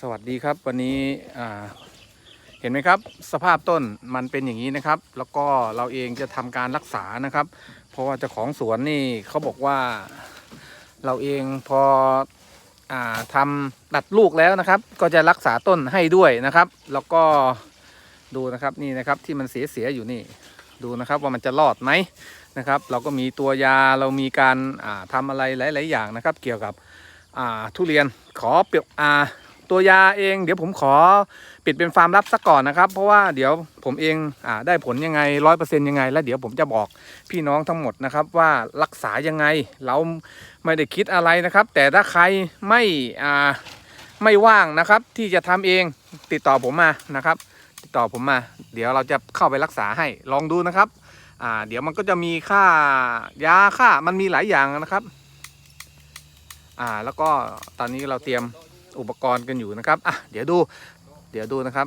สวัสดีครับวันนี้เห็นไหมครับ สภาพต้นมันเป็นอย่างนี้นะครับ แล้วก็เราเองจะทำการรักษานะครับ เพราะว่าเจ้าของสวนนี่เขาบอกว่าเราเองพออาทำตัดลูกแล้วนะครับ ก็จะรักษาต้นให้ด้วยนะครับ แล้วก็ดูนะครับนี่นะครับที่มันเสียๆอยู่นี่ดูนะครับว่ามันจะรอดไหมนะครับ เราก็มีตัวยาเรามีการาทำอะไรหลาย ๆ อย่างนะครับ เกี่ยวกับทุเรียนขอเปรียบอา ตัวยาเอง เดี๋ยวผมขอปิดเป็นฟาร์มลับซะก่อนนะครับ เพราะว่าเดี๋ยวผมเองอ่าได้ผลยังไงร้อยเปอร์เซ็นต์ยังไง แล้วเดี๋ยวผมจะบอกพี่น้องทั้งหมดนะครับ ว่ารักษายังไงเราไม่ได้คิดอะไรนะครับ แต่ถ้าใครไม่อ่าไม่ว่างนะครับ ที่จะทำเองติดต่อผมมานะครับ ติดต่อผมมา เดี๋ยวเราจะเข้าไปรักษาให้ลองดูนะครับอ่าเดี๋ยวมันก็จะมีค่ายาค่ามันมีหลายอย่างนะครับ อ่าแล้วก็ตอนนี้เราเตรียม อุปกรณ์กันอยู่นะครับอะเดี๋ยวดู เดี๋ยวดูนะครับ